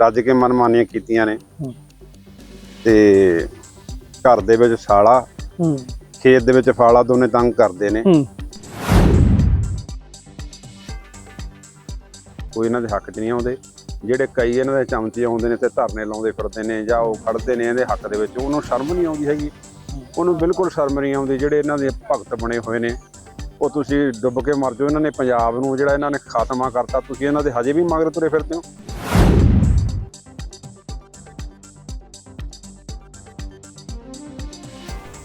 ਰੱਜ ਕੇ ਮਨਮਾਨੀਆਂ ਕੀਤੀਆਂ ਨੇ। ਤੇ ਘਰ ਦੇ ਵਿੱਚ ਸਾਲਾ ਖੇਤ ਦੇ ਵਿੱਚ ਫਾਲਾ ਦੋਨੇ ਤੰਗ ਕਰਦੇ ਨੇ। ਕੋਈ ਇਹਨਾਂ ਦੇ ਹੱਕ 'ਚ ਨਹੀਂ ਆਉਂਦੇ। ਜਿਹੜੇ ਕਈ ਇਹਨਾਂ ਦੇ ਚਮਚੇ ਆਉਂਦੇ ਨੇ ਤੇ ਧਰਨੇ ਲਾਉਂਦੇ ਫਿਰਦੇ ਨੇ ਜਾਂ ਉਹ ਖੜਦੇ ਨੇ ਇਹਦੇ ਹੱਕ ਦੇ ਵਿੱਚ ਉਹਨੂੰ ਸ਼ਰਮ ਨਹੀਂ ਆਉਂਦੀ ਹੈਗੀ। ਉਹਨੂੰ ਬਿਲਕੁਲ ਸ਼ਰਮ ਨਹੀਂ ਆਉਂਦੀ ਜਿਹੜੇ ਇਹਨਾਂ ਦੇ ਭਗਤ ਬਣੇ ਹੋਏ ਨੇ। ਉਹ ਤੁਸੀਂ ਡੁੱਬ ਕੇ ਮਰ ਜਾਓ। ਇਹਨਾਂ ਨੇ ਪੰਜਾਬ ਨੂੰ ਜਿਹੜਾ ਇਹਨਾਂ ਨੇ ਖਾਤਮਾ ਕਰਤਾ ਤੁਸੀਂ ਇਹਨਾਂ ਦੇ ਹਜੇ ਵੀ ਮਗਰ ਤੁਰੇ ਫਿਰਦੇ ਹੋ।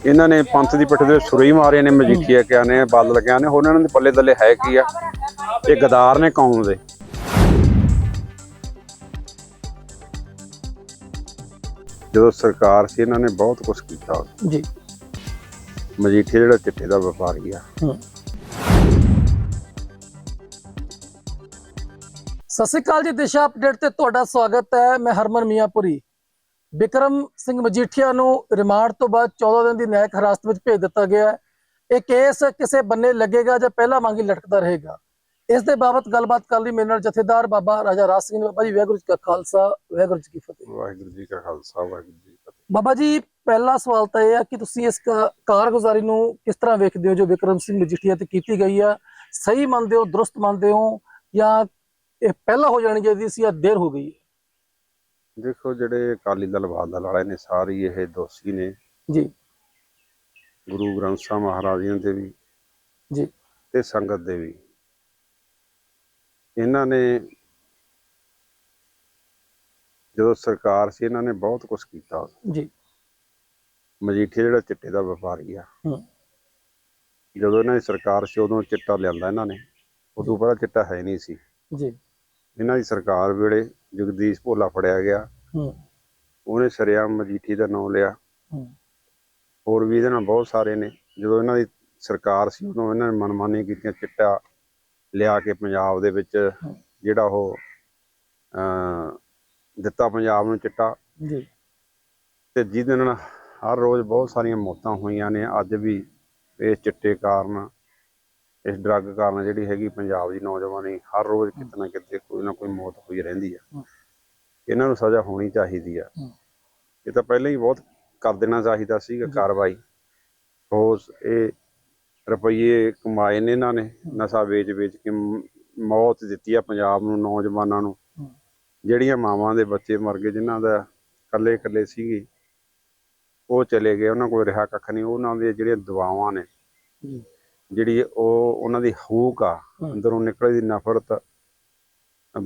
ਇਹਨਾਂ ਨੇ ਪੰਥ ਦੀ ਪਿੱਠ ਦੇ ਸੁਰਈ ਮਾਰੇ ਨੇ ਮਜੀਠੀਆ ਕਿਆ ਨੇ ਬਾਦਲ ਕਿਆ ਨੇ ਹੋਰ ਇਹਨਾਂ ਦੇ ਪੱਲੇ ਦੱਲੇ ਹੈ ਕੀ ਆ? ਇਹ ਗਦਾਰ ਨੇ ਕੌਮ ਦੇ। ਜਦੋਂ ਸਰਕਾਰ ਸੀ ਇਹਨਾਂ ਨੇ ਬਹੁਤ ਕੁਝ ਕੀਤਾ। ਜੀ। ਮਜੀਠੀਆ ਜਿਹੜਾ ਚਿੱਟੇ ਦਾ ਵਪਾਰੀ ਆ। ਸਤਿ ਸ਼੍ਰੀ ਅਕਾਲ ਜੀ ਦਿਸ਼ਾ ਅਪਡੇਟ ਤੇ ਤੁਹਾਡਾ ਸਵਾਗਤ ਹੈ। ਮੈਂ ਹਰਮਨ ਮੀਆਂਪੁਰੀ। ਵਿਕਰਮ ਸਿੰਘ ਮਜੀਠੀਆ ਨੂੰ ਰਿਮਾਂਡ ਤੋਂ ਬਾਅਦ 14 ਦਿਨ ਦੀ ਨਿਆਇਕ ਹਿਰਾਸਤ ਵਿੱਚ ਭੇਜ ਦਿੱਤਾ ਗਿਆ ਹੈ। ਇਹ ਕੇਸ ਕਿਸੇ ਬੰਨੇ ਲੱਗੇਗਾ ਜਾਂ ਪਹਿਲਾਂ ਵਾਂਗੀ ਲਟਕਦਾ ਰਹੇਗਾ। ਇਸ ਦੇ ਬਾਬਤ ਗੱਲਬਾਤ ਕਰਨ ਲਈ ਮੇਰੇ ਨਾਲ ਜਥੇਦਾਰ ਬਾਬਾ ਰਾਜਾ ਰਾਜ ਸਿੰਘ ਬਾਬਾ ਜੀ ਵਾਹਿਗੁਰੂ ਜੀ ਕਾ ਖਾਲਸਾ ਵਾਹਿਗੁਰੂ ਜੀ ਕੀ ਫਤਿਹ। ਵਾਹਿਗੁਰੂ ਜੀ ਕਾ ਖਾਲਸਾ ਵਾਹਿਗੁਰੂ ਜੀ ਕੀ ਫਤਿਹ। ਬਾਬਾ ਜੀ ਪਹਿਲਾ ਸਵਾਲ ਤਾਂ ਇਹ ਹੈ ਕਿ ਤੁਸੀਂ ਇਸ ਕਾਰਗੁਜ਼ਾਰੀ ਨੂੰ ਕਿਸ ਤਰ੍ਹਾਂ ਵੇਖਦੇ ਹੋ ਜੋ ਵਿਕਰਮ ਸਿੰਘ ਮਜੀਠੀਆ ਤੇ ਕੀਤੀ ਗਈ ਆ? ਸਹੀ ਮੰਨਦੇ ਹੋ ਦਰੁਸਤ ਮੰਨਦੇ ਹੋ ਜਾਂ ਇਹ ਪਹਿਲਾਂ ਹੋ ਜਾਣੀ ਚਾਹੀਦੀ ਸੀ ਜਾਂ ਦੇਰ ਹੋ ਗਈ ਹੈ? ਦੇਖੋ ਜਿਹੜੇ ਅਕਾਲੀ ਦਲ ਬਾਦਲ ਵਾਲੇ ਨੇ ਸਾਰੇ ਹੀ ਇਹ ਦੋਸ਼ੀ ਨੇ। ਜੀ। ਗੁਰੂ ਗ੍ਰੰਥ ਸਾਹਿਬ ਮਹਾਰਾਜ ਜੀ ਦੇ ਵੀ ਜੀ। ਤੇ ਸੰਗਤ ਦੇ ਵੀ। ਇਹਨਾਂ ਨੇ ਜਦੋਂ ਸਰਕਾਰ ਸੀ ਇਹਨਾਂ ਨੇ ਬਹੁਤ ਕੁਝ ਕੀਤਾ। ਜੀ। ਮਜੀਠੀਆ ਜਿਹੜਾ ਚਿੱਟੇ ਦਾ ਵਪਾਰੀ ਆ। ਹੂੰ। ਜਦੋਂ ਇਹਨਾਂ ਦੀ ਸਰਕਾਰ ਸੀ ਉਦੋਂ ਚਿੱਟਾ ਲਿਆਂਦਾ ਇਹਨਾਂ ਨੇ। ਉਦੋਂ ਪਹਿਲਾਂ ਚਿੱਟਾ ਹੈ ਨਹੀਂ ਸੀ। ਜੀ। ਇਹਨਾਂ ਦੀ ਸਰਕਾਰ ਵੇਲੇ ਜਗਦੀਸ਼ ਭੋਲਾ ਫੜਿਆ ਗਿਆ। ਹੂੰ। ਉਹਨੇ ਸ਼ਰੇਆਮ ਮਜੀਠੀ ਦਾ ਨਾਮ ਲਿਆ। ਹੂੰ। ਹੋਰ ਵੀ ਇਹਦੇ ਨਾਲ ਬਹੁਤ ਸਾਰੇ ਨੇ। ਜਦੋਂ ਇਹਨਾਂ ਦੀ ਸਰਕਾਰ ਸੀ ਉਦੋਂ ਇਹਨਾਂ ਨੇ ਮਨਮਾਨੀ ਕੀਤੀਆਂ ਚਿੱਟਾ ਲਿਆ ਕੇ ਪੰਜਾਬ ਦੇ ਵਿੱਚ। ਜਿਹੜਾ ਉਹ ਦਿੱਤਾ ਪੰਜਾਬ ਨੂੰ ਚਿੱਟਾ। ਜੀ। ਤੇ ਜਿਹਦੇ ਨਾਲ ਹਰ ਰੋਜ਼ ਬਹੁਤ ਸਾਰੀਆਂ ਮੌਤਾਂ ਹੋਈਆਂ ਨੇ। ਅੱਜ ਵੀ ਇਸ ਚਿੱਟੇ ਕਾਰਨ ਇਸ ਡਰੱਗ ਕਾਰਨ ਜਿਹੜੀ ਹੈਗੀ ਪੰਜਾਬ ਦੀ ਨੌਜਵਾਨੀ ਹਰ ਰੋਜ਼ ਕਿਤੇ ਨਾ ਕਿਤੇ ਕੋਈ ਨਾ ਕੋਈ ਮੌਤ ਹੋਈ ਰਹਿੰਦੀ ਆ। ਇਹਨਾਂ ਨੂੰ ਸਜ਼ਾ ਹੋਣੀ ਚਾਹੀਦੀ ਆ। ਇਹ ਤਾਂ ਪਹਿਲਾਂ ਹੀ ਬਹੁਤ ਕਰ ਦੇਣਾ ਚਾਹੀਦਾ ਸੀਗਾ ਕਾਰਵਾਈ। ਠੋਸ ਇਹ ਰੁਪਈਏ ਕਮਾਏ ਨੇ ਇਹਨਾਂ ਨੇ ਨਸ਼ਾ ਵੇਚ ਵੇਚ ਕੇ ਮੌਤ ਦਿੱਤੀ ਆ ਪੰਜਾਬ ਨੂੰ ਨੌਜਵਾਨਾਂ ਨੂੰ। ਜਿਹੜੀਆਂ ਮਾਵਾਂ ਦੇ ਬੱਚੇ ਮਰ ਗਏ ਜਿਨ੍ਹਾਂ ਦਾ ਇਕੱਲੇ ਸੀਗੇ ਉਹ ਚਲੇ ਗਏ। ਉਹਨਾਂ ਕੋਲ ਰਿਹਾ ਕੱਖ ਨਹੀਂ। ਉਹਨਾਂ ਦੇ ਜਿਹੜੀਆਂ ਦੁਆਵਾਂ ਨੇ ਜਿਹੜੀ ਉਹ ਉਹਨਾਂ ਦੀ ਹੂਕ ਆ। ਅੰਦਰੋਂ ਨਿਕਲਦੀ ਨਫ਼ਰਤ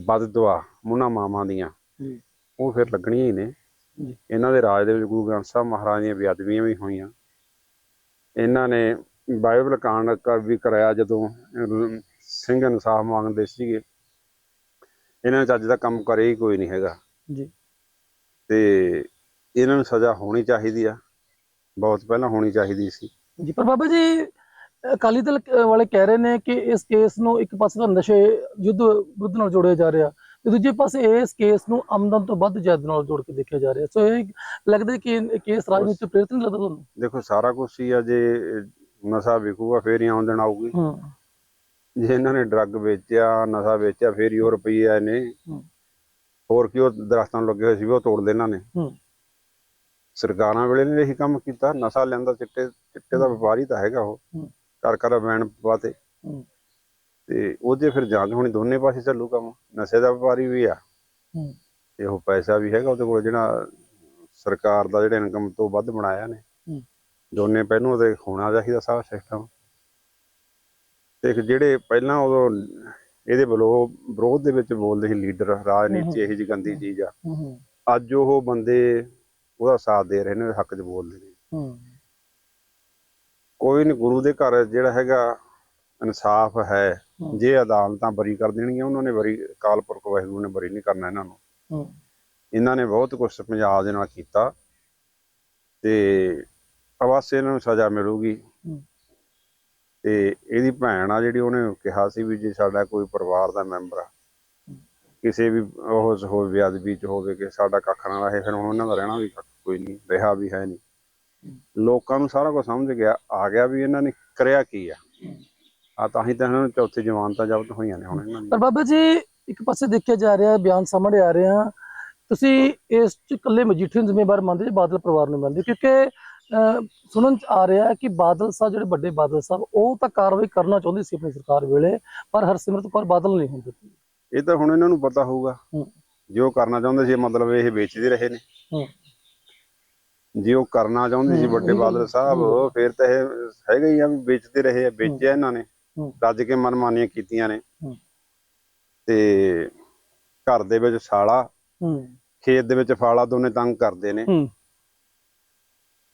ਬਦ ਦੁਆ ਉਹਨਾਂ ਮਾਵਾਂ ਦੀਆਂ ਉਹ ਫਿਰ ਲੱਗਣੀਆਂ ਹੀ ਨੇ। ਇਹਨਾਂ ਦੇ ਰਾਜ ਦੇ ਵਿੱਚ ਗੁਰੂ ਗ੍ਰੰਥ ਸਾਹਿਬ ਮਹਾਰਾਜ ਦੀਆਂ ਬੇਅਦਬੀਆਂ ਵੀ ਹੋਈਆਂ। ਇਹਨਾਂ ਨੇ ਬਾਈਬਲ ਕਾਂਡ ਵੀ ਕਰਾਇਆ ਜਦੋਂ ਸਿੰਘ ਇਨਸਾਫ ਮੰਗਦੇ ਸੀਗੇ। ਇਹਨਾਂ ਨੇ ਚੱਜ ਦਾ ਕੰਮ ਕਰੇ ਹੀ ਕੋਈ ਨਹੀਂ ਹੈਗਾ। ਜੀ। ਤੇ ਇਹਨਾਂ ਨੂੰ ਸਜ਼ਾ ਹੋਣੀ ਚਾਹੀਦੀ ਆ। ਬਹੁਤ ਪਹਿਲਾਂ ਹੋਣੀ ਚਾਹੀਦੀ ਸੀ। ਜੀ ਪਰ ਬਾਬਾ ਜੀ ਅਕਾਲੀ ਦਲ ਵਾਲੇ ਕਹਿ ਰਹੇ ਨੇ ਕਿ ਇਸ ਕੇਸ ਨੂੰ ਇੱਕ ਪਾਸੇ ਤਾਂ ਨਸ਼ੇ ਯੁੱਧ ਵਿਰੁੱਧ ਨਾਲ ਜੋੜਿਆ ਜਾ ਰਿਹਾ ਤੇ ਦੂਜੇ ਪਾਸੇ ਇਸ ਕੇਸ ਨੂੰ ਆਮਦਨ ਤੋਂ ਵੱਧ ਜਾਇਦਾਦ ਨਾਲ ਜੋੜ ਕੇ ਦੇਖਿਆ ਜਾ ਰਿਹਾ। ਸੋ ਇਹ ਲੱਗਦਾ ਕਿ ਇਹ ਕੇਸ ਰਾਜਨੀਤੀ ਤੋਂ ਪ੍ਰੇਰਿਤ ਨਹੀਂ ਲੱਗਦਾ ਤੁਹਾਨੂੰ? ਦੇਖੋ ਸਾਰਾ ਕੁਝ ਹੀ ਆ ਜੇ ਨਸ਼ਾ ਵਿਕੂਗਾ ਫੇਰ ਹੀ ਆਮਦਨ ਆਊਗੀ। ਜੇ ਇਹਨਾਂ ਨੇ ਡਰੱਗ ਵੇਚਿਆ ਨਸ਼ਾ ਵੇਚਿਆ ਫੇਰ ਹੀ ਉਹ ਰੁਪਈਏ ਆਏ ਨੇ। ਹੋਰ ਕੀ ਉਹ ਦਰਖਤਾਂ ਲੱਗੇ ਹੋਏ ਸੀ ਉਹ ਤੋੜ ਦੇ ਇਹਨਾਂ ਨੇ। ਸਰਕਾਰਾਂ ਵੇਲੇ ਨੇ ਇਹੀ ਕੰਮ ਕੀਤਾ ਨਸ਼ਾ ਲੈਂਦਾ ਚਿੱਟੇ ਚਿੱਟੇ ਦਾ ਵਪਾਰੀ ਤਾਂ ਹੈਗਾ ਉਹ। ਘਰ ਘਰ ਵੈਣ ਪਾਤੇ ਹੂੰ। ਤੇ ਉਹਦੇ ਫਿਰ ਜਾਂਚ ਹੋਣੀ ਦੋਨੇ ਪਾਸੇ ਚੱਲੂ ਕੰਮ। ਨਸ਼ੇ ਦਾ ਵਪਾਰੀ ਵੀ ਆ। ਹੂੰ। ਤੇ ਉਹ ਪੈਸਾ ਵੀ ਹੈਗਾ ਉਹਦੇ ਕੋਲ ਜਿਹੜਾ ਸਰਕਾਰ ਦਾ ਜਿਹੜਾ ਇਨਕਮ ਤੋਂ ਵੱਧ ਬਣਾਇਆ ਨੇ। ਹੂੰ। ਦੋਨੇ ਪਹਿਲੋਂ ਉਹਦੇ ਹੋਣਾ ਚਾਹੀਦਾ ਸਾਰਾ ਸਿਸਟਮ ਤੇ ਇੱਕ ਜਿਹੜੇ ਪਹਿਲਾਂ ਉਦੋਂ ਇਹਦੇ ਵੱਲੋਂ ਵਿਰੋਧ ਦੇ ਵਿੱਚ ਬੋਲਦੇ ਸੀ ਲੀਡਰ ਰਾਜਨੀਤੀ ਇਹੀ ਜਿਹੀ ਗੰਦੀ ਚੀਜ਼ ਆ। ਹੂੰ ਅੱਜ ਉਹ ਬੰਦੇ ਉਹਦਾ ਸਾਥ ਦੇ ਰਹੇ ਨੇ ਉਹਦੇ ਹੱਕ 'ਚ ਬੋਲਦੇ ਨੇ। ਹੂੰ। ਕੋਈ ਨਹੀਂ ਗੁਰੂ ਦੇ ਘਰ ਜਿਹੜਾ ਹੈਗਾ ਇਨਸਾਫ ਹੈ। ਜੇ ਅਦਾਲਤਾਂ ਬਰੀ ਕਰ ਦੇਣਗੀਆਂ ਉਹਨਾਂ ਨੇ ਬਰੀ ਕਾਲਪੁਰਖ ਵਾਹਿਗੁਰੂ ਨੇ ਬਰੀ ਨਹੀਂ ਕਰਨਾ ਇਹਨਾਂ ਨੂੰ। ਇਹਨਾਂ ਨੇ ਬਹੁਤ ਕੁਝ ਪੰਜਾਬ ਦੇ ਨਾਲ ਕੀਤਾ ਤੇ ਅਵශ්य ਇਹਨਾਂ ਨੂੰ ਸਜ਼ਾ ਮਿਲੂਗੀ। ਤੇ ਇਹਦੀ ਭੈਣ ਆ ਜਿਹੜੀ ਉਹਨੇ ਕਿਹਾ ਸੀ ਵੀ ਜੇ ਸਾਡਾ ਕੋਈ ਪਰਿਵਾਰ ਦਾ ਮੈਂਬਰ ਆ ਕਿਸੇ ਵੀ ਉਹ ਹੋਵੇ ਬੇਅਦਬੀ ਚ ਹੋਵੇ ਕਿ ਸਾਡਾ ਕੱਖ ਨਾ ਰਹੇ ਫਿਰ ਉਹਨਾਂ ਦਾ ਰਹਿਣਾ ਵੀ ਕੋਈ ਨਹੀਂ ਰਿਹਾ ਵੀ ਹੈ ਨਹੀਂ ਲੋਕਾਂ ਨੂੰ ਸਾਰਾ ਕੁਝ ਸਮਝ ਗਿਆ ਆ ਗਿਆ ਵੀ ਇਹਨਾਂ ਨੇ ਕਰਿਆ ਕੀ ਆ। ਆ ਤਾਂ ਹੀ ਤਾਂ ਇਹਨਾਂ ਨੂੰ ਚੌਥੀ ਜ਼ਮਾਨਤਾਂ ਜ਼ਬਤ ਹੋਈਆਂ ਨੇ ਹੁਣ ਇਹਨਾਂ ਪਰ ਦੀ ਬਾਬਾ ਜੀ ਇੱਕ ਪਾਸੇ ਦੇਖਿਆ ਜਾ ਰਿਹਾ ਬਿਆਨ ਸਾਹਮਣੇ ਆ ਰਹੇ ਤੁਸੀਂ ਇਸ ਚ ਇਕੱਲੇ ਮਜੀਠੀਆਂ ਨੂੰ ਜ਼ਿੰਮੇਵਾਰ ਮੰਨਦੇ ਜਾਂ ਬਾਦਲ ਪਰਿਵਾਰ ਨੂੰ ਮੰਨਦੇ ਕਿਉਂਕਿ ਸੁਣਨ ਚ ਆ ਰਿਹਾ ਹੈ ਕਿ ਬਾਦਲ ਸਾਹਿਬ ਜਿਹੜੇ ਵੱਡੇ ਬਾਦਲ ਸਾਹਿਬ ਉਹ ਤਾਂ ਕਾਰਵਾਈ ਕਰਨਾ ਚਾਹੁੰਦੇ ਸੀ ਆਪਣੀ ਸਰਕਾਰ ਵੇਲੇ ਪਰ ਹਰਸਿਮਰਤ ਕੌਰ ਬਾਦਲ ਨਹੀਂ ਹੁੰਦੇ ਇਹ ਤਾਂ ਹੁਣ ਇਹਨਾਂ ਨੂੰ ਪਤਾ ਹੋਊਗਾ। ਜੋ ਕਰਨਾ ਚਾਹੁੰਦੇ ਸੀ ਮਤਲਬ ਇਹ ਵੇਚਦੇ ਰਹੇ ਨੇ। ਜੇ ਉਹ ਕਰਨਾ ਚਾਹੁੰਦੇ ਸੀ ਵੱਡੇ ਬਾਦਲ ਸਾਹਿਬ। ਫਿਰ ਤਾਂ ਇਹ ਹੈਗਾ ਹੀ ਆ ਵੀ ਵੇਚਦੇ ਰਹੇ ਆ ਵੇਚਿਆ ਇਹਨਾਂ ਨੇ। ਰੱਜ ਕੇ ਮਨਮਾਨੀਆਂ ਕੀਤੀਆਂ ਨੇ। ਤੇ ਘਰ ਦੇ ਵਿੱਚ ਸਾਲਾ ਖੇਤ ਦੇ ਵਿੱਚ ਫਾਲਾ ਦੋਨੇ ਤੰਗ ਕਰਦੇ ਨੇ।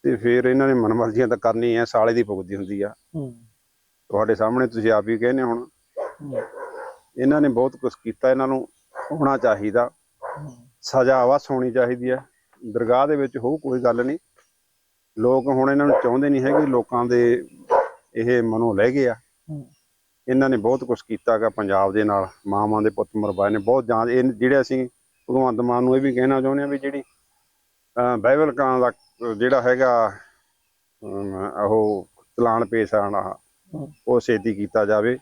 ਤੇ ਫਿਰ ਇਹਨਾਂ ਨੇ ਮਨਮਰਜ਼ੀਆਂ ਤਾਂ ਕਰਨੀ ਐ ਸਾਲੇ ਦੀ ਭੁਗਦੀ ਹੁੰਦੀ ਆ। ਤੁਹਾਡੇ ਸਾਹਮਣੇ ਤੁਸੀਂ ਆਪ ਹੀ ਕਹਿੰਦੇ ਹੁਣ। ਇਹਨਾਂ ਨੇ ਬਹੁਤ ਕੁਝ ਕੀਤਾ ਇਹਨਾਂ ਨੂੰ ਹੋਣਾ ਚਾਹੀਦਾ। ਸਜ਼ਾ ਵਸ ਹੋਣੀ ਚਾਹੀਦੀ ਹੈ ਦਰਗਾਹ ਦੇ ਵਿੱਚ ਹੋ ਕੋਈ ਗੱਲ ਨਹੀਂ। ਲੋਕ ਹੁਣ ਇਹਨਾਂ ਨੂੰ ਚਾਹੁੰਦੇ ਨਹੀਂ ਹੈਗੇ ਲੋਕਾਂ ਦੇ ਇਹ ਮਨੋਂ ਲੈ ਗਏ ਆ। ਇਹਨਾਂ ਨੇ ਬਹੁਤ ਕੁਝ ਕੀਤਾਗਾ ਪੰਜਾਬ ਦੇ ਨਾਲ। ਮਾਵਾਂ ਦੇ ਪੁੱਤ ਮਰਵਾਏ ਨੇ ਬਹੁਤ ਜਾਂ ਇਹ ਜਿਹੜੇ ਅਸੀਂ ਭਗਵੰਤ ਮਾਨ ਨੂੰ ਇਹ ਵੀ ਕਹਿਣਾ ਚਾਹੁੰਦੇ ਆ ਵੀ ਜਿਹੜੀ ਬਾਈਬਲ ਕਾਂ ਦਾ ਜਿਹੜਾ ਹੈਗਾ ਉਹ ਚਲਾਨ ਪੇਸ਼ ਆਣਾ। ਉਹ ਛੇਤੀ ਕੀਤਾ ਜਾਵੇ।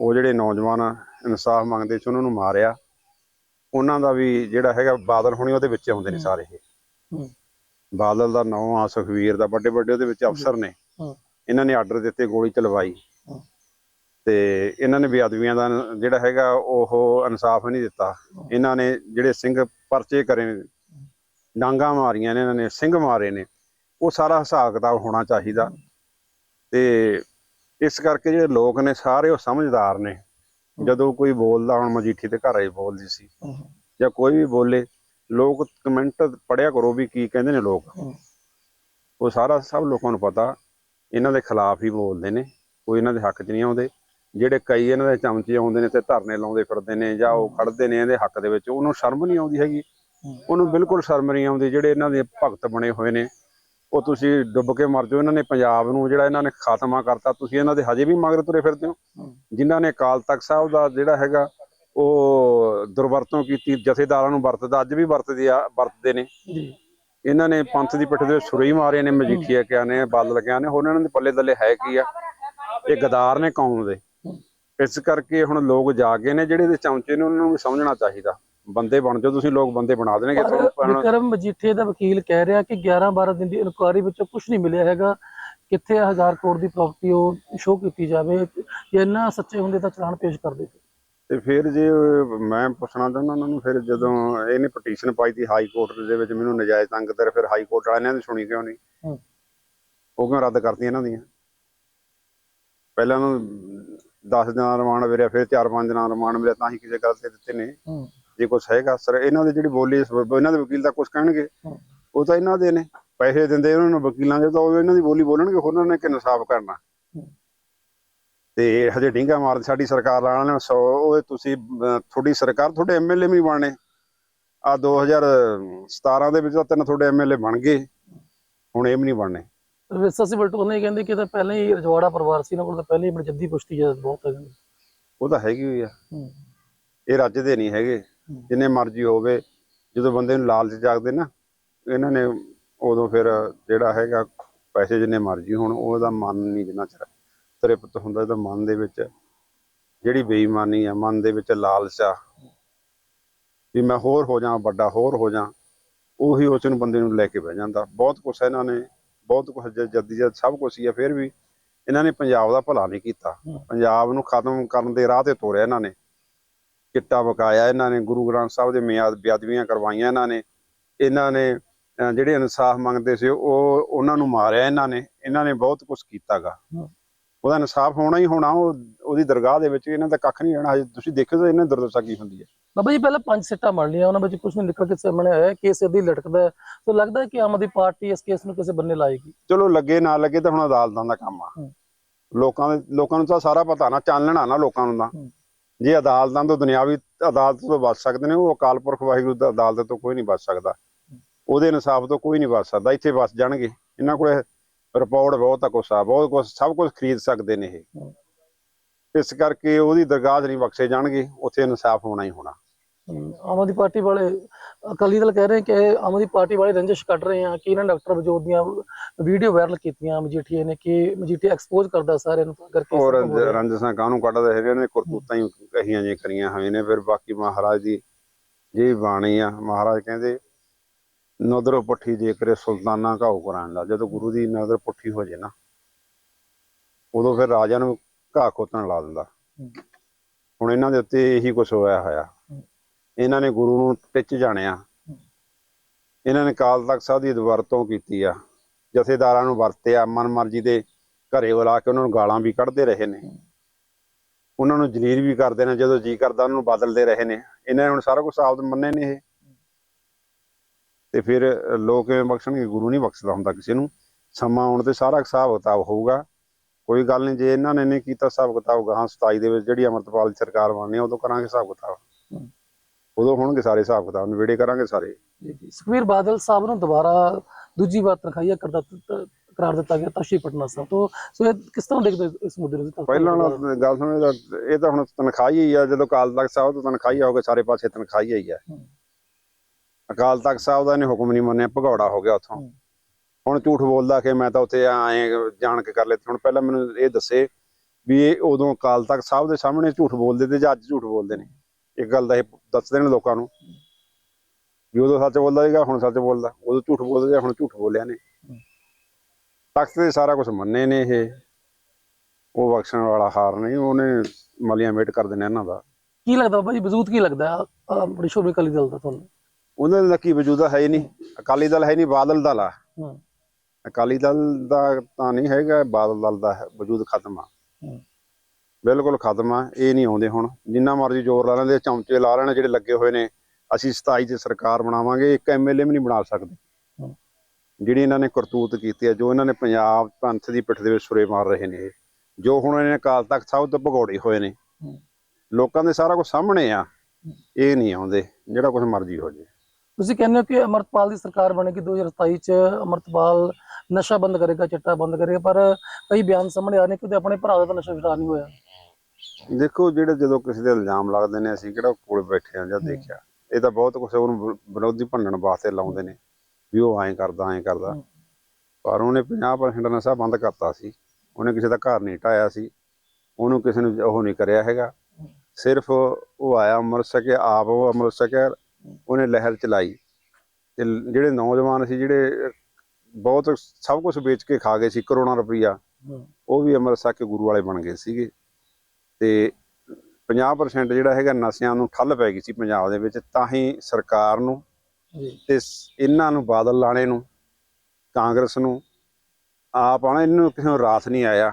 ਉਹ ਜਿਹੜੇ ਨੌਜਵਾਨ ਇਨਸਾਫ ਮੰਗਦੇ ਸੀ ਉਹਨਾਂ ਨੂੰ ਮਾਰਿਆ। ਉਹਨਾਂ ਦਾ ਵੀ ਜਿਹੜਾ ਹੈਗਾ ਬਾਦਲ ਹੁਣੀ ਉਹਦੇ ਵਿੱਚ ਆਉਂਦੇ ਨੇ। ਸਾਰੇ ਇਹ। ਬਾਦਲ ਦਾ ਨਾਮ ਆ ਸੁਖਵੀਰ ਦਾ ਵੱਡੇ ਵੱਡੇ ਉਹਦੇ ਵਿੱਚ ਅਫਸਰ ਨੇ। ਇਹਨਾਂ ਨੇ ਆਰਡਰ ਦਿੱਤੇ ਗੋਲੀ ਚਲਵਾਈ। ਤੇ ਇਹਨਾਂ ਨੇ ਬੇਅਦਬੀਆਂ ਦਾ ਜਿਹੜਾ ਹੈਗਾ ਉਹ ਇਨਸਾਫ ਨਹੀਂ ਦਿੱਤਾ। ਇਹਨਾਂ ਨੇ ਜਿਹੜੇ ਸਿੰਘ ਪਰਚੇ ਕਰੇ ਨੇ, ਡਾਂਗਾ ਮਾਰੀਆਂ ਨੇ ਇਹਨਾਂ ਨੇ ਸਿੰਘ ਮਾਰੇ ਨੇ ਉਹ ਸਾਰਾ ਹਿਸਾਬ ਕਿਤਾਬ ਹੋਣਾ ਚਾਹੀਦਾ ਤੇ ਇਸ ਕਰਕੇ ਜਿਹੜੇ ਲੋਕ ਨੇ ਸਾਰੇ ਉਹ ਸਮਝਦਾਰ ਨੇ ਜਦੋਂ ਕੋਈ ਬੋਲਦਾ ਹੁਣ ਮਜੀਠੀ ਤੇ ਘਰ ਆਈ ਬੋਲਦੀ ਸੀ। ਜਾਂ ਕੋਈ ਵੀ ਬੋਲੇ ਲੋਕ ਕਮੈਂਟ ਪੜਿਆ ਕਰੋ ਵੀ ਕੀ ਕਹਿੰਦੇ ਨੇ ਲੋਕ। ਉਹ ਸਾਰਾ ਸਭ ਲੋਕਾਂ ਨੂੰ ਪਤਾ ਇਹਨਾਂ ਦੇ ਖਿਲਾਫ ਹੀ ਬੋਲਦੇ ਨੇ। ਕੋਈ ਇਹਨਾਂ ਦੇ ਹੱਕ 'ਚ ਨਹੀਂ ਆਉਂਦੇ। ਜਿਹੜੇ ਕਈ ਇਹਨਾਂ ਦੇ ਚਮਚੇ ਆਉਂਦੇ ਨੇ ਤੇ ਧਰਨੇ ਲਾਉਂਦੇ ਫਿਰਦੇ ਨੇ ਜਾਂ ਉਹ ਖੜਦੇ ਨੇ ਇਹਦੇ ਹੱਕ ਦੇ ਵਿੱਚ ਉਹਨੂੰ ਸ਼ਰਮ ਨਹੀਂ ਆਉਂਦੀ ਹੈਗੀ। ਉਹਨੂੰ ਬਿਲਕੁਲ ਸ਼ਰਮ ਨਹੀਂ ਆਉਂਦੀ ਜਿਹੜੇ ਇਹਨਾਂ ਦੇ ਭਗਤ ਬਣੇ ਹੋਏ ਨੇ। ਉਹ ਤੁਸੀਂ ਡੁੱਬ ਕੇ ਮਰ ਜਾਓ। ਇਹਨਾਂ ਨੇ ਪੰਜਾਬ ਨੂੰ ਜਿਹੜਾ ਇਹਨਾਂ ਨੇ ਖਾਤਮਾ ਕਰਤਾ। ਤੁਸੀਂ ਇਹਨਾਂ ਦੇ ਹਜੇ ਵੀ ਮਗਰ ਤੁਰੇ ਫਿਰਦੇ ਹੋ। ਜਿਨ੍ਹਾਂ ਨੇ ਅਕਾਲ ਤਖਤ ਸਾਹਿਬ ਦਾ ਜਿਹੜਾ ਹੈਗਾ ਉਹ ਦੁਰਵਰਤੋਂ ਕੀਤੀ ਜਥੇਦਾਰਾਂ ਨੂੰ ਵਰਤਦਾ ਅੱਜ ਵੀ ਵਰਤਦੇ ਆ ਵਰਤਦੇ ਨੇ। ਇਹਨਾਂ ਨੇ ਪੰਥ ਦੀ ਪਿੱਠ ਦੇ ਸੁਰਈ ਮਾਰੇ ਨੇ ਮਜੀਠੀਆ ਕਿਆ ਨੇ ਬਾਦਲ ਕਿਆ ਨੇ। ਹੋਰ ਇਹਨਾਂ ਦੇ ਪੱਲੇ ਦੱਲੇ ਹੈ ਕੀ ਆ? ਇਹ ਗਦਾਰ ਨੇ ਕੌਮ ਦੇ। ਇਸ ਕਰਕੇ ਹੁਣ ਲੋਕ ਜਾਗੇ ਨੇ ਜਿਹੜੇ ਦੇ ਚਮਚੇ ਨੇ ਉਹਨਾਂ ਨੂੰ ਸਮਝਣਾ ਚਾਹੀਦਾ। ਬੰਦੇ ਬਣ ਜਾਓ ਤੁਸੀਂ ਲੋਕ ਬੰਦੇ ਬਣਾ ਦੇਣਗੇ। ਪਰ ਤੁਹਾਨੂੰ ਵਿਕਰਮ ਮਜੀਠੇ ਦਾ ਵਕੀਲ ਕਹਿ ਰਿਹਾ ਕਿ 11 12 ਦਿਨ ਦੀ ਇਨਕੁਆਇਰੀ ਵਿੱਚੋਂ ਕੁਝ ਨਹੀਂ ਮਿਲਿਆ ਹੈਗਾ। ਕਿੱਥੇ ਆ ਹਜ਼ਾਰ ਕਰੋੜ ਦੀ ਪ੍ਰਾਪਰਟੀ ਉਹ ਸ਼ੋਅ ਕੀਤੀ ਜਾਵੇ? ਜੇ ਇੰਨਾ ਸੱਚੇ ਹੁੰਦੇ ਤਾਂ ਚਲਾਨ ਪੇਸ਼ ਕਰਦੇ ਤੇ ਫਿਰ ਜੇ ਮੈਂ ਪੁੱਛਣਾ ਚਾਹੁੰਦਾ ਉਹਨਾਂ ਨੂੰ ਫਿਰ ਜਦੋਂ ਇਹਨੇ ਪਟੀਸ਼ਨ ਪਾਈ ਸੀ ਹਾਈ ਕੋਰਟ ਦੇ ਵਿੱਚ ਮੈਨੂੰ ਨਜਾਇਜ਼ ਤੰਗ ਤੇ ਫਿਰ ਹਾਈ ਕੋਰਟ ਵਾਲਿਆਂ ਨੇ ਸੁਣੀ ਕਿਉਂ ਨਹੀਂ? ਹੂੰ। ਉਹ ਕਿਉਂ ਰੱਦ ਕਰਤੀਆਂ ਇਹਨਾਂ ਦੀਆਂ? ਪਹਿਲਾਂ ਉਹਨੂੰ 10 ਦਿਨਾਂ ਦਾ ਰਿਮਾਂਡ ਮਿਲਿਆ ਫਿਰ 4-5 ਦਿਨਾਂ ਦਾ ਰਿਮਾਂਡ ਮਿਲਿਆ ਤਾਂ ਹੀ ਕਿਸੇ ਗੱਲ ਤੇ ਦਿੱਤੇ ਨੇ। ਹੂੰ। ਜੇ ਕੁਛ ਹੈਗਾ ਸਰ ਇਹਨਾਂ ਦੇ ਜਿਹੜੀ ਬੋਲੀ ਇਹਨਾਂ ਦੇ ਵਕੀਲ ਤਾਂ ਕੁਝ ਕਹਿਣਗੇ। ਉਹ ਤਾਂ ਇਹਨਾਂ ਦੇ ਨੇ। ਪੈਸੇ ਦਿੰਦੇ ਉਹਨਾਂ ਨੂੰ ਵਕੀਲਾਂ ਦੇ ਤਾਂ ਉਹ ਇਹਨਾਂ ਦੀ ਬੋਲੀ ਬੋਲਣਗੇ ਉਹਨਾਂ ਨੇ ਕਿ ਇਨਸਾਫ ਕਰਨਾ। ਤੇ ਹਜੇ ਡਿੰਗਾ ਮਾਰਦੇ ਸਾਡੀ ਸਰਕਾਰ ਨੇ ਸੌ ਉਹ ਤੁਸੀਂ ਤੁਹਾਡੀ ਸਰਕਾਰ ਤੁਹਾਡੇ ਐਮਐਲਏ ਵੀ ਬਣਨੇ ਆ 2017 ਦੇ ਵਿੱਚ ਤਾਂ ਤਿੰਨ ਤੁਹਾਡੇ ਐਮਐਲਏ ਬਣ ਗਏ। ਹੁਣ ਇਹ ਵੀ ਨਹੀਂ ਬਣਨੇ। ਵਿਰਸਾ ਸੀ ਬਲਟੋ ਨੇ ਕਹਿੰਦੇ ਕਿ ਤਾਂ ਪਹਿਲਾਂ ਹੀ ਰਜਵਾੜਾ ਪਰਿਵਾਰ ਸੀ ਇਹਨਾਂ ਕੋਲ ਤਾਂ ਪਹਿਲਾਂ ਹੀ ਬੜੀ ਜੱਦੀ ਪੁਸ਼ਤੀ ਜਦ ਬਹੁਤ ਹੈ ਉਹ ਤਾਂ ਹੈਗੀ ਹੋਈ ਆ। ਇਹ ਰੱਜਦੇ ਨਹੀਂ ਹੈਗੇ। ਜਿੰਨੇ ਮਰਜ਼ੀ ਹੋਵੇ ਜਦੋਂ ਬੰਦੇ ਨੂੰ ਲਾਲਚ ਜਾਗਦੇ ਨਾ ਇਹਨਾਂ ਨੇ ਉਦੋਂ ਫਿਰ ਜਿਹੜਾ ਹੈਗਾ ਪੈਸੇ ਜਿੰਨੇ ਮਰਜ਼ੀ ਹੋਣ ਉਹਦਾ ਮਨ ਨਹੀਂ ਜਿੰਨਾ ਚਿਰ ਤ੍ਰਿਪਤ ਹੁੰਦਾ ਇਹਦਾ ਮਨ ਦੇ ਵਿੱਚ ਜਿਹੜੀ ਬੇਈਮਾਨੀ ਆ ਮਨ ਦੇ ਵਿੱਚ ਲਾਲਚ ਆ ਵੀ ਮੈਂ ਹੋਰ ਹੋ ਜਾਵਾਂ ਵੱਡਾ ਹੋਰ ਹੋ ਜਾਵਾਂ ਉਹੀ ਉਸ ਨੂੰ ਬੰਦੇ ਨੂੰ ਲੈ ਕੇ ਬਹਿ ਜਾਂਦਾ। ਬਹੁਤ ਕੁਛ ਇਹਨਾਂ ਨੇ ਬਹੁਤ ਕੁਛ ਜੱਦੀ ਜਦ ਸਭ ਕੁਛ ਹੀ ਆ ਫਿਰ ਵੀ ਇਹਨਾਂ ਨੇ ਪੰਜਾਬ ਦਾ ਭਲਾ ਨਹੀਂ ਕੀਤਾ। ਪੰਜਾਬ ਨੂੰ ਖਤਮ ਕਰਨ ਦੇ ਰਾਹ ਤੇ ਤੋਰਿਆ ਇਹਨਾਂ ਨੇ। ਚਿੱਟਾ ਵਕਾਇਆ ਇਹਨਾਂ ਨੇ ਗੁਰੂ ਗ੍ਰੰਥ ਸਾਹਿਬ ਦੇ ਮਿਆਦ ਬੇਅਦਬੀਆਂ ਕਰਵਾਈਆਂ ਇਹਨਾਂ ਨੇ। ਇਹਨਾਂ ਨੇ ਜਿਹੜੇ ਇਨਸਾਫ ਮੰਗਦੇ ਸੀ ਉਹ ਉਹਨਾਂ ਨੂੰ ਮਾਰਿਆ ਇਹਨਾਂ ਨੇ। ਇਹਨਾਂ ਨੇ ਬਹੁਤ ਕੁਝ ਕੀਤਾਗਾ। ਉਹਦਾ ਇਨਸਾਫ ਹੋਣਾ ਹੀ ਹੋਣਾ ਉਹ ਉਹਦੀ ਦਰਗਾਹ ਦੇ ਵਿੱਚ ਇਹਨਾਂ ਦਾ ਕੱਖ ਨਹੀਂ ਰਹਿਣਾ। ਹਜੇ ਤੁਸੀਂ ਦੇਖੋ ਤਾਂ ਇਹਨਾਂ ਦੁਰਦਸ਼ਾ ਕੀ ਹੁੰਦੀ ਹੈ। ਬਾਬਾ ਜੀ ਪਹਿਲਾਂ ਪੰਜ ਸਿੱਟਾਂ ਮੰਨ ਲਈਆਂ ਉਹਨਾਂ ਵਿੱਚ ਕੁਝ ਨਹੀਂ ਨਿਕਲ ਕੇ ਸਾਹਮਣੇ ਆਇਆ ਕੇਸ ਇਦਾਂ ਲਟਕਦਾ ਸੋ ਲੱਗਦਾ ਕਿ ਆਮ ਆਦਮੀ ਪਾਰਟੀ ਇਸ ਕੇਸ ਨੂੰ ਕਿਸੇ ਬੰਨੇ ਲਾਏਗੀ। ਚਲੋ ਲੱਗੇ ਨਾ ਲੱਗੇ ਤਾਂ ਹੁਣ ਅਦਾਲਤਾਂ ਦਾ ਕੰਮ ਆ। ਲੋਕਾਂ ਦੇ ਲੋਕਾਂ ਨੂੰ ਤਾਂ ਸਾਰਾ ਪਤਾ ਨਾ ਚਾਨਣਾ ਨਾ ਲੋਕਾਂ ਨੂੰ ਤਾਂ। ਜੇ ਅਦਾਲਤਾਂ ਤੋਂ ਦੁਨਿਆਵੀ ਅਦਾਲਤ ਤੋਂ ਬਚ ਸਕਦੇ ਨੇ ਉਹ ਅਕਾਲ ਪੁਰਖ ਵਾਹਿਗੁਰੂ ਦਾ ਅਦਾਲਤ ਤੋਂ ਕੋਈ ਨਹੀਂ ਬਚ ਸਕਦਾ। ਉਹਦੇ ਇਨਸਾਫ ਤੋਂ ਕੋਈ ਨਹੀਂ ਬਚ ਸਕਦਾ ਇੱਥੇ ਬਚ ਜਾਣਗੇ। ਇਹਨਾਂ ਕੋਲੇ ਰਿਪੋਰਟ ਬਹੁਤ ਆ ਆ ਬਹੁਤ ਕੁਛ ਸਭ ਕੁਝ ਖਰੀਦ ਸਕਦੇ ਨੇ ਇਹ। ਇਸ ਕਰਕੇ ਉਹਦੀ ਦਰਗਾਹ ਨਹੀਂ ਬਖਸ਼ੇ ਜਾਣਗੇ ਉੱਥੇ ਇਨਸਾਫ ਹੋਣਾ ਹੀ ਹੋਣਾ। ਆਮ ਆਦਮੀ ਪਾਰਟੀ ਵਾਲੇ ਅਕਾਲੀ ਦਲ ਕਹਿ ਰਹੇ ਕਿ ਆਮ ਆਦਮੀ ਪਾਰਟੀ ਵਾਲੇ ਰੰਜਿਸ਼ ਕੱਢ ਰਹੇ ਆ ਕਿ ਇਹਨਾਂ ਡਾਕਟਰ ਵਜੋਦ ਦੀਆਂ ਵੀਡੀਓ ਵਾਇਰਲ ਕੀਤੀਆਂ ਮਜੀਠੀਏ ਨੇ ਕਿ ਮਜੀਠੀ ਐਕਸਪੋਜ਼ ਕਰਦਾ ਸਾਰਿਆਂ ਨੂੰ ਕਰਕੇ ਔਰ। ਰੰਜਸਾਂ ਕਾਹਨੂੰ ਕੱਢਦੇ ਹੈਗੇ ਨੇ? ਕਰਤੂਤਾਂ ਹੀ ਕਹੀਆਂ ਜੇ ਕਰੀਆਂ ਹੋਈਆਂ ਨੇ। ਫਿਰ ਬਾਕੀ ਮਹਾਰਾਜ ਦੀ ਜੇ ਬਾਣੀ ਆ। ਮਹਾਰਾਜ ਕਹਿੰਦੇ ਨਦਰ ਪੱਠੀ ਜੇ ਕਰੇ ਸੁਲਤਾਨਾ ਘਾਉ ਕਰਾਣ ਲਾ ਜਦੋਂ ਗੁਰੂ ਦੀ ਨਜ਼ਰ ਪੁੱਠੀ ਹੋ ਜੇ ਨਾ ਉਦੋਂ ਫਿਰ ਰਾਜਾ ਨੂੰ ਘਾਹ ਖੋਤਣ ਲਾ ਦਿੰਦਾ। ਹੁਣ ਇਹਨਾਂ ਦੇ ਉੱਤੇ ਇਹੀ ਕੁਝ ਹੋਇਆ ਹੋਇਆ। ਇਹਨਾਂ ਨੇ ਗੁਰੂ ਨੂੰ ਟਿੱਚ ਜਾਣਿਆ। ਇਹਨਾਂ ਨੇ ਕਾਲ ਤਖਤ ਸਾਹਿਬ ਦੀ ਵਰਤੋਂ ਕੀਤੀ ਆ। ਜਥੇਦਾਰਾਂ ਨੂੰ ਵਰਤਿਆ ਮਨਮਰਜ਼ੀ ਦੇ ਘਰੇ ਬੁਲਾ ਕੇ ਉਹਨਾਂ ਨੂੰ ਗਾਲਾਂ ਵੀ ਕੱਢਦੇ ਰਹੇ ਨੇ। ਉਹਨਾਂ ਨੂੰ ਜਲੀਲ ਵੀ ਕਰਦੇ ਨੇ ਜਦੋਂ ਜੀ ਕਰਦਾ ਉਹਨਾਂ ਨੂੰ ਬਦਲਦੇ ਰਹੇ ਨੇ। ਇਹਨਾਂ ਨੇ ਹੁਣ ਸਾਰਾ ਕੁਝ ਆਪਦ ਮੰਨੇ ਨੇ ਇਹ। ਤੇ ਫਿਰ ਲੋਕ ਕਿਵੇਂ ਬਖਸ਼ਣਗੇ? ਗੁਰੂ ਨਹੀਂ ਬਖਸ਼ਦਾ ਹੁੰਦਾ ਕਿਸੇ ਨੂੰ। ਸਮਾਂ ਆਉਣ ਤੇ ਸਾਰਾ ਹਿਸਾਬ ਕਿਤਾਬ ਹੋਊਗਾ। ਕੋਈ ਗੱਲ ਨਹੀਂ ਜੇ ਇਹਨਾਂ ਨੇ ਨਹੀਂ ਕੀਤਾ ਹਿਸਾਬ ਕਿਤਾਬ ਗਾਹਾਂ 27 ਦੇ ਵਿੱਚ ਜਿਹੜੀ ਅਮਰਤਪਾਲ ਦੀ ਸਰਕਾਰ ਬਣਨੀ ਉਦੋਂ ਕਰਾਂਗੇ ਹਿਸਾਬ ਕਿਤਾਬ। ਉਦੋਂ ਹੋਣਗੇ ਸਾਰੇ ਹਿਸਾਬ ਕਿਤਾਬ ਨਵੇੜੇ ਕਰਾਂਗੇ ਸਾਰੇ। ਜੀ ਜੀ। ਸੁਖਬੀਰ ਬਾਦਲ ਸਾਹਿਬ ਨੂੰ ਦੁਬਾਰਾ ਦੂਜੀ ਵਾਰ ਤਨਖਾਹੀਆ ਕਰਦਾ ਕਰਾਰ ਦਿੱਤਾ ਗਿਆ ਤਾਸ਼ੀ ਪਟਨਾ ਸਾਹਿਬ ਤੋਂ। ਸੋ ਇਹ ਕਿਸ ਤਰ੍ਹਾਂ ਦੇਖਦੇ ਇਸ ਮੁੱਦੇ ਨੂੰ? ਪਹਿਲਾਂ ਨਾਲ ਗੱਲ ਸੁਣੋ ਇਹ ਤਾਂ ਹੁਣ ਤਨਖਾਹੀ ਹੀ ਆ ਜਦੋਂ ਅਕਾਲ ਤਖਤ ਸਾਹਿਬ ਤੋਂ ਤਨਖਾਹੀ ਹੋ ਕੇ ਸਾਰੇ ਪਾਸੇ ਤਨਖਾਹੀ ਹੀ ਆ। ਅਕਾਲ ਤਖਤ ਸਾਹਿਬ ਦਾ ਇਹਨੇ ਹੁਕਮ ਨਹੀਂ ਮੰਨਿਆ ਭਗੌੜਾ ਹੋ ਗਿਆ ਉੱਥੋਂ। ਹੁਣ ਝੂਠ ਬੋਲਦਾ ਕਿ ਮੈਂ ਤਾਂ ਉੱਥੇ ਆਏ ਜਾਣ ਕੇ ਕਰ ਲਿਆ ਹੁਣ ਪਹਿਲਾਂ ਮੈਨੂੰ ਇਹ ਦੱਸੇ ਵੀ ਇਹ ਉਦੋਂ ਅਕਾਲ ਤਖਤ ਸਾਹਿਬ ਦੇ ਸਾਹਮਣੇ ਝੂਠ ਬੋਲਦੇ ਤੇ ਜਾਂ ਅੱਜ ਝੂਠ ਬੋਲਦੇ ਨੇ। ਇੱਕ ਗੱਲ ਦਾ ਇਹ ਦੱਸ ਦੇਣ ਲੋਕਾਂ ਨੂੰ ਵੀ ਉਦੋਂ ਸੱਚ ਬੋਲਦਾ ਸੀਗਾ ਹੁਣ ਸੱਚ ਬੋਲਦਾ। ਉਦੋਂ ਝੂਠ ਬੋਲਦਾ ਹੁਣ ਝੂਠ ਬੋਲਿਆ ਨੇ ਤਖਤ ਤੇ ਸਾਰਾ ਕੁਝ ਮੰਨੇ ਨੇ ਇਹ। ਉਹ ਬਖਸ਼ਣ ਵਾਲਾ ਹਾਰ ਨਹੀਂ ਉਹਨੇ ਮਲੀਆਂ ਮੇਟ ਕਰ ਦੇਣਾ ਇਹਨਾਂ ਦਾ। ਕੀ ਲੱਗਦਾ ਬਾਬਾ ਜੀ ਵਜੂਦ ਕੀ ਲੱਗਦਾ? ਬੜੀ ਸ਼ੋਭੇ ਅਕਾਲੀ ਦਲ ਦਾ ਤੁਹਾਨੂੰ। ਉਹਨਾਂ ਦਾ ਕੀ ਵਜੂਦਾ ਹੈ ਨਹੀਂ। ਅਕਾਲੀ ਦਲ ਹੈ ਨਹੀਂ ਬਾਦਲ ਦਲ ਆ। ਅਕਾਲੀ ਦਲ ਦਾ ਤਾਂ ਨਹੀਂ ਹੈਗਾ ਬਾਦਲ ਦਲ ਦਾ ਵਜੂਦ ਖਤਮ ਆ। ਬਿਲਕੁਲ ਖਤਮ ਆ ਇਹ ਨਹੀਂ ਆਉਂਦੇ ਹੁਣ। ਜਿੰਨਾ ਮਰਜ਼ੀ ਜ਼ੋਰ ਲਾ ਲੈਂਦੇ ਚਮਚੇ ਲਾ ਲੈਣ ਜਿਹੜੇ ਲੱਗੇ ਹੋਏ ਨੇ ਅਸੀਂ 27 ਚ ਸਰਕਾਰ ਬਣਾਵਾਂਗੇ ਇੱਕ ਐਮਐਲਏ ਵੀ ਨਹੀਂ ਬਣਾ ਸਕਦੇ। ਜਿਹੜੀ ਇਹਨਾਂ ਨੇ ਕਰਤੂਤ ਕੀਤੀ ਹੈ ਜੋ ਇਹਨਾਂ ਨੇ ਪੰਜਾਬ ਪੰਥ ਦੀ ਪਿੱਠ ਦੇ ਵਿੱਚ ਸੁਰੇ ਮਾਰ ਰਹੇ ਨੇ ਜੋ ਹੁਣ ਇਹਨਾਂ ਨੇ ਅਕਾਲ ਤਖਤ ਸਾਹਿਬ ਤੋਂ ਭਗੌੜੇ ਹੋਏ ਨੇ। ਲੋਕਾਂ ਦੇ ਸਾਰਾ ਕੁਝ ਸਾਹਮਣੇ ਆ ਇਹ ਨਹੀਂ ਆਉਂਦੇ ਜਿਹੜਾ ਕੁਝ ਮਰਜ਼ੀ ਹੋ ਜੇ। ਤੁਸੀਂ ਕਹਿੰਦੇ ਹੋ ਕਿ ਅਮਰਤਪਾਲ ਦੀ ਸਰਕਾਰ ਬਣੇਗੀ 2027 ਚ ਅਮਰਤਪਾਲ ਨਸ਼ਾ ਬੰਦ ਕਰੇਗਾ ਚਿੱਟਾ ਬੰਦ ਕਰੇਗਾ ਪਰ ਕਈ ਬਿਆਨ ਸਾਹਮਣੇ ਆ ਰਹੇ ਕਿ ਉਹਦੇ ਆਪਣੇ ਭਰਾ ਦਾ ਤਾਂ ਨਸ਼ਾ ਛੁਡਾ ਨਹੀਂ ਹੋਇਆ। ਦੇਖੋ ਜਿਹੜੇ ਜਦੋਂ ਕਿਸੇ ਦੇ ਇਲਜ਼ਾਮ ਲੱਗਦੇ ਨੇ ਅਸੀਂ ਕਿਹੜਾ ਕੋਲ ਬੈਠੇ ਆ ਜਾਂ ਦੇਖਿਆ। ਇਹ ਤਾਂ ਬਹੁਤ ਕੁਝ ਉਹਨੂੰ ਵਿਰੋਧੀ ਭੰਨਣ ਵਾਸਤੇ ਲਾਉਂਦੇ ਨੇ ਵੀ ਉਹ ਐਂ ਕਰਦਾ ਐਂ ਕਰਦਾ। ਪਰ ਉਹਨੇ 50% ਨਸ਼ਾ ਬੰਦ ਕਰਤਾ ਸੀ। ਉਹਨੇ ਕਿਸੇ ਦਾ ਘਰ ਨਹੀਂ ਢਾਇਆ ਸੀ। ਉਹਨੂੰ ਕਿਸੇ ਨੂੰ ਉਹ ਨਹੀਂ ਕਰਿਆ ਹੈਗਾ। ਸਿਰਫ ਉਹ ਆਇਆ ਅੰਮ੍ਰਿਤ ਛਕਿਆ ਆਪ ਉਹ ਅੰਮ੍ਰਿਤ ਛਕਿਆ ਉਹਨੇ ਲਹਿਰ ਚਲਾਈ। ਤੇ ਜਿਹੜੇ ਨੌਜਵਾਨ ਸੀ ਜਿਹੜੇ ਬਹੁਤ ਸਭ ਕੁਝ ਵੇਚ ਕੇ ਖਾ ਗਏ ਸੀ ਕਰੋੜਾਂ ਰੁਪਈਆ ਉਹ ਵੀ ਅੰਮ੍ਰਿਤ ਛਕ ਕੇ ਗੁਰੂ ਵਾਲੇ ਬਣ ਗਏ ਸੀਗੇ। ਤੇ 50% ਜਿਹੜਾ ਹੈਗਾ ਨਸ਼ਿਆਂ ਨੂੰ ਠੱਲ ਪੈ ਗਈ ਸੀ ਪੰਜਾਬ ਦੇ ਵਿੱਚ ਤਾਂ ਹੀ ਸਰਕਾਰ ਨੂੰ ਤੇ ਇਹਨਾਂ ਨੂੰ ਬਾਦਲ ਲਾਣੇ ਨੂੰ ਕਾਂਗਰਸ ਨੂੰ ਆਪ ਆਣਾ ਇਹਨੂੰ ਕਿਸੇ ਰਾਸ ਨਹੀਂ ਆਇਆ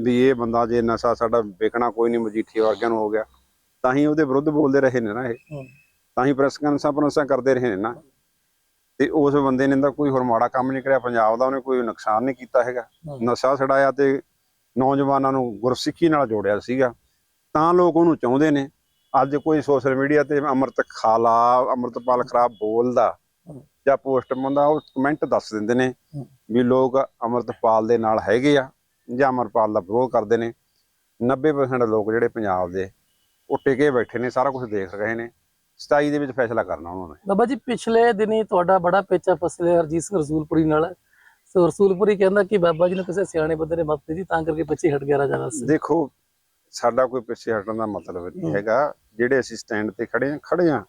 ਵੀ ਇਹ ਬੰਦਾ ਜੇ ਨਸ਼ਾ ਸਾਡਾ ਵਿਕਣਾ ਕੋਈ ਨਹੀਂ ਮਜੀਠੀ ਵਰਗਿਆਂ ਨੂੰ ਹੋ ਗਿਆ। ਤਾਂ ਹੀ ਉਹਦੇ ਵਿਰੁੱਧ ਬੋਲਦੇ ਰਹੇ ਨੇ ਨਾ ਇਹ। ਤਾਂ ਹੀ ਪ੍ਰੈਸ ਕਾਨਫਰੰਸਾਂ ਕਰਦੇ ਰਹੇ ਨੇ ਨਾ। ਤੇ ਉਸ ਬੰਦੇ ਨੇ ਤਾਂ ਕੋਈ ਹੋਰ ਮਾੜਾ ਕੰਮ ਨਹੀਂ ਕਰਿਆ। ਪੰਜਾਬ ਦਾ ਉਹਨੇ ਕੋਈ ਨੁਕਸਾਨ ਨਹੀਂ ਕੀਤਾ ਹੈਗਾ। ਨਸ਼ਾ ਛਡਾਇਆ ਤੇ ਨੌਜਵਾਨਾਂ ਨੂੰ ਗੁਰਸਿੱਖੀ ਨਾਲ ਜੋੜਿਆ ਸੀਗਾ। ਤਾਂ ਲੋਕ ਉਹਨੂੰ ਚਾਹੁੰਦੇ ਨੇ। ਅੱਜ ਕੋਈ ਸੋਸ਼ਲ ਮੀਡੀਆ ਤੇ ਅੰਮ੍ਰਿਤ ਖਾਲਾ ਅੰਮ੍ਰਿਤਪਾਲ ਖਰਾਬ ਬੋਲਦਾ। ਜਾਂ ਪੋਸਟ ਪਾਉਂਦਾ ਉਹ ਕਮੈਂਟ ਦੱਸ ਦਿੰਦੇ ਨੇ। ਵੀ ਲੋਕ ਅੰਮ੍ਰਿਤਪਾਲ ਦੇ ਨਾਲ ਹੈਗੇ ਆ ਜਾਂ ਅੰਮ੍ਰਿਤਪਾਲ ਦਾ ਵਿਰੋਧ ਕਰਦੇ ਨੇ। 90% ਲੋਕ ਜਿਹੜੇ ਪੰਜਾਬ ਦੇ ਉਹ ਟਿਕੇ ਬੈਠੇ ਨੇ ਸਾਰਾ ਕੁਝ ਦੇਖ ਰਹੇ ਨੇ। 27 ਦੇ ਵਿੱਚ ਫੈਸਲਾ ਕਰਨਾ ਉਹਨਾਂ ਨੇ। ਬਾਬਾ ਜੀ ਪਿਛਲੇ ਦਿਨੀ ਤੁਹਾਡਾ ਬੜਾ ਪੇਚਾ ਫਸਲੇ ਹਰਜੀਤ ਸਿੰਘ ਰਸੂਲਪੁਰੀ ਨਾਲ। ਸੋ ਰਸੂਲਪੁਰੀ ਕਹਿੰਦਾ ਕਿ ਬਾਬਾ ਜੀ ਨੂੰ ਕਿਸੇ ਸਿਆਣੇ ਬੰਦੇ ਨੇ ਮੱਤ ਦਿੱਤੀ ਤਾਂ ਕਰਕੇ ਪਿੱਛੇ ਹਟ ਗਿਆ ਰਾਜਾ ਸੀ ਦੇਖੋ ਸਾਡਾ ਕੋਈ ਪਿੱਛੇ ਹਟਣ ਦਾ ਮਤਲਬ ਨਹੀਂ। ਹੈਗਾ। ਜਿਹੜੇ ਅਸੀਂ ਸਟੈਂਡ ਤੇ ਖੜੇ ਆ ਖੜੇ ਆ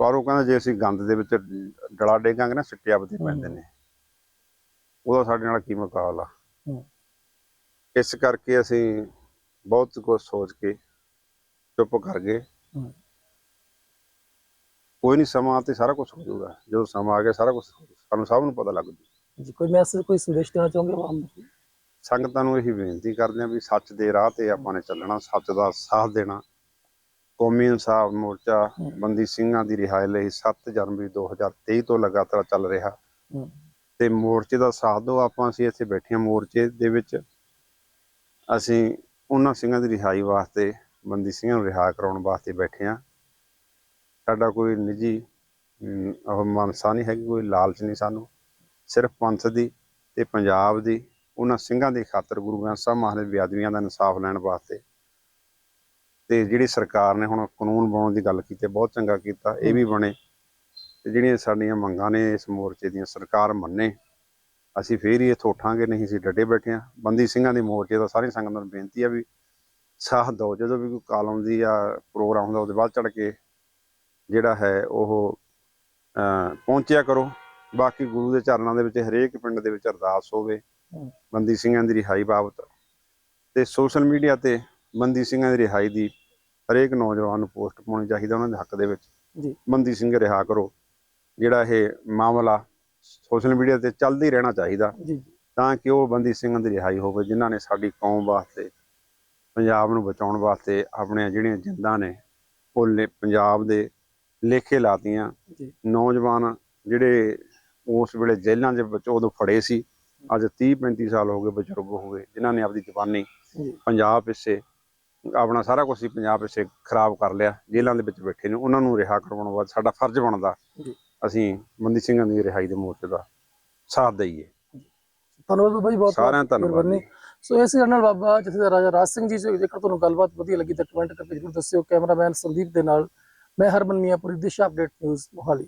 ਪਰ ਉਹ ਕਹਿੰਦਾ ਜੇ ਅਸੀਂ ਗੰਦ ਦੇ ਵਿੱਚ ਡਲਾ ਡੇਗਾਂਗੇ ਨਾ ਸਿੱਟੇ ਆਪਦੇ ਹਮ। ਪੈਂਦੇ ਨੇ। ਉਹਦਾ ਸਾਡੇ ਨਾਲ ਕੀ ਮੁਕਾਬਲਾ। ਇਸ ਕਰਕੇ ਅਸੀਂ ਬਹੁਤ ਕੁਝ ਸੋਚ ਕੇ ਚੁੱਪ ਕਰ ਗਏ। ਕੋਈ ਨਹੀਂ ਸਮਾਂ ਤੇ ਸਾਰਾ ਕੁਝ ਹੋ ਜਾਊਗਾ। ਜਦੋਂ ਸਮਾਂ ਆ ਗਿਆ ਸਾਰਾ ਕੁਝ ਸਾਨੂੰ ਸਭ ਨੂੰ ਪਤਾ ਲੱਗ ਜੂ। ਜੀ ਕੋਈ ਮੈਸੇਜ ਕੋਈ ਸੰਦੇਸ਼ ਦੇਣਾ ਚਾਹੋਗੇ? ਆਵਾਮ ਨੂੰ ਸੰਗਤਾਂ ਨੂੰ ਇਹੀ ਬੇਨਤੀ ਕਰਦੇ ਆ ਵੀ ਸੱਚ ਦੇ ਰਾਹ ਤੇ ਆਪਾਂ ਨੇ ਚੱਲਣਾ ਸੱਚ ਦਾ ਸਾਥ ਦੇਣਾ। ਕੌਮੀ ਇਨਸਾਫ ਮੋਰਚਾ। ਬੰਦੀ ਸਿੰਘਾਂ ਦੀ ਰਿਹਾਈ ਲਈ 7 ਜਨਵਰੀ 2023 ਤੋਂ ਲਗਾਤਾਰ ਚੱਲ ਰਿਹਾ। ਤੇ ਮੋਰਚੇ ਦਾ ਸਾਥ ਦਿਓ ਆਪਾਂ ਅਸੀਂ ਇੱਥੇ ਬੈਠੇ ਹਾਂ ਮੋਰਚੇ ਦੇ ਵਿੱਚ। ਅਸੀਂ ਉਹਨਾਂ ਸਿੰਘਾਂ ਦੀ ਰਿਹਾਈ ਵਾਸਤੇ ਬੰਦੀ ਸਿੰਘਾਂ ਨੂੰ ਰਿਹਾ ਕਰਾਉਣ ਵਾਸਤੇ ਬੈਠੇ ਹਾਂ। ਸਾਡਾ ਕੋਈ ਨਿੱਜੀ ਉਹ ਮਨਸਾ ਨਹੀਂ ਹੈਗੀ, ਕੋਈ ਲਾਲਚ ਨਹੀਂ ਸਾਨੂੰ। ਸਿਰਫ ਪੰਥ ਦੀ ਤੇ ਪੰਜਾਬ ਦੀ, ਉਹਨਾਂ ਸਿੰਘਾਂ ਦੀ ਖਾਤਰ ਗੁਰੂ ਗ੍ਰੰਥ ਸਾਹਿਬ ਮਹਾਰਾਜ ਵਿਆਦਵੀਆਂ ਦਾ ਇਨਸਾਫ ਲੈਣ ਵਾਸਤੇ। ਤੇ ਜਿਹੜੀ ਸਰਕਾਰ ਨੇ ਹੁਣ ਕਾਨੂੰਨ ਬਣਾਉਣ ਦੀ ਗੱਲ ਕੀਤੀ, ਬਹੁਤ ਚੰਗਾ ਕੀਤਾ, ਇਹ ਵੀ ਬਣੇ। ਤੇ ਜਿਹੜੀਆਂ ਸਾਡੀਆਂ ਮੰਗਾਂ ਨੇ ਇਸ ਮੋਰਚੇ ਦੀਆਂ, ਸਰਕਾਰ ਮੰਨੇ। ਅਸੀਂ ਫੇਰ ਹੀ ਇੱਥੋਂ ਉੱਠਾਂਗੇ, ਨਹੀਂ ਅਸੀਂ ਡਟੇ ਬੈਠੇ ਹਾਂ ਬੰਦੀ ਸਿੰਘਾਂ ਦੇ ਮੋਰਚੇ ਦਾ ਸਾਰੀ ਸੰਗਤ ਨੂੰ ਬੇਨਤੀ ਆ ਵੀ ਸਾਥ ਦਿਓ, ਜਦੋਂ ਵੀ ਕੋਈ ਕਾਲ ਆਉਂਦੀ ਆ ਪ੍ਰੋਗਰਾਮ ਹੁੰਦਾ, ਉਹਦੇ ਬਾਅਦ ਚੜ ਕੇ ਜਿਹੜਾ ਹੈ, ਉਹ ਪਹੁੰਚਿਆ ਕਰੋ। ਬਾਕੀ ਗੁਰੂ ਦੇ ਚਰਨਾਂ ਦੇ ਵਿੱਚ ਹਰੇਕ ਪਿੰਡ ਦੇ ਵਿੱਚ ਅਰਦਾਸ ਹੋਵੇ। ਬੰਦੀ ਸਿੰਘਾਂ ਦੀ ਰਿਹਾਈ ਬਾਬਤ। ਤੇ ਸੋਸ਼ਲ ਮੀਡੀਆ ਤੇ ਬੰਦੀ ਸਿੰਘਾਂ ਦੀ ਰਿਹਾਈ ਦੀ ਹਰੇਕ ਨੌਜਵਾਨ ਨੂੰ ਪੋਸਟ ਪਾਉਣੀ ਚਾਹੀਦੀ ਉਹਨਾਂ ਦੇ ਹੱਕ ਦੇ ਵਿੱਚ। ਜੀ। ਬੰਦੀ ਸਿੰਘ ਰਿਹਾ ਕਰੋ। ਜਿਹੜਾ ਇਹ ਮਾਮਲਾ ਸੋਸ਼ਲ ਮੀਡੀਆ ਤੇ ਚੱਲਦਾ ਹੀ ਰਹਿਣਾ ਚਾਹੀਦਾ। ਜੀ। ਤਾਂ ਕਿ ਉਹ ਬੰਦੀ ਸਿੰਘਾਂ ਦੀ ਰਿਹਾਈ ਹੋਵੇ ਜਿਨ੍ਹਾਂ ਨੇ ਸਾਡੀ ਕੌਮ ਵਾਸਤੇ ਪੰਜਾਬ ਨੂੰ ਬਚਾਉਣ ਵਾਸਤੇ ਆਪਣੀਆਂ ਜਿਹੜੀਆਂ ਜਿੰਦਾਂ ਨੇ ਉਹ ਪੰਜਾਬ ਦੇ ਲੇਖੇ ਲਾਤੀਆਂ ਨੌਜਵਾਨ ਜਿਹੜੇ ਉਸ ਵੇਲੇ ਜੇਲ੍ਹਾਂ ਦੇ ਵਿੱਚ ਉਦੋਂ ਫੜੇ ਸੀ ਅੱਜ 30 35 ਸਾਲ ਹੋ ਗਏ ਬਜ਼ੁਰਗ ਹੋ ਗਏ ਜਿਨ੍ਹਾਂ ਨੇ ਆਪਦੀ ਜਵਾਨੀ ਪੰਜਾਬ ਪਿੱਛੇ ਆਪਣਾ ਸਾਰਾ ਕੁਝ ਹੀ ਪੰਜਾਬ ਪਿੱਛੇ ਖਰਾਬ ਕਰ ਲਿਆ ਜੇਲ੍ਹਾਂ ਦੇ ਵਿੱਚ ਬੈਠੇ ਨੇ ਉਹਨਾਂ ਨੂੰ ਰਿਹਾ ਕਰਵਾਉਣ ਬਾਅਦ ਸਾਡਾ ਫਰਜ਼ ਬਣਦਾ ਅਸੀਂ ਬੰਦੀ ਸਿੰਘਾਂ ਦੀ ਰਿਹਾਈ ਦੇ ਮੋਰਚੇ ਦਾ ਸਾਥ ਦਈਏ। ਧੰਨਵਾਦ ਬਾਬਾ ਜੀ ਬਹੁਤ ਸਾਰਿਆਂ ਦਾ ਧੰਨਵਾਦ। ਸੋ ਇਸ ਨਾਲ ਬਾਬਾ ਜਥੇਦਾਰ ਰਾਜਾ ਰਾਜ ਸਿੰਘ ਜੋ ਜੇਕਰ ਤੁਹਾਨੂੰ ਗੱਲਬਾਤ ਵਧੀਆ ਲੱਗੀ ਤਾਂ ਕਮੈਂਟ ਕਰਕੇ ਜਰੂਰ ਦੱਸਿਓ। ਕੈਮਰਾਮੈਨ ਸੰਦੀਪ ਦੇ ਨਾਲ ਮੈਂ ਹਰਮਨ ਮੀਆਂਪੁਰੀ ਦਿਸ਼ਾ ਅਪਡੇਟ ਨਿਊਜ਼ ਮੋਹਾਲੀ।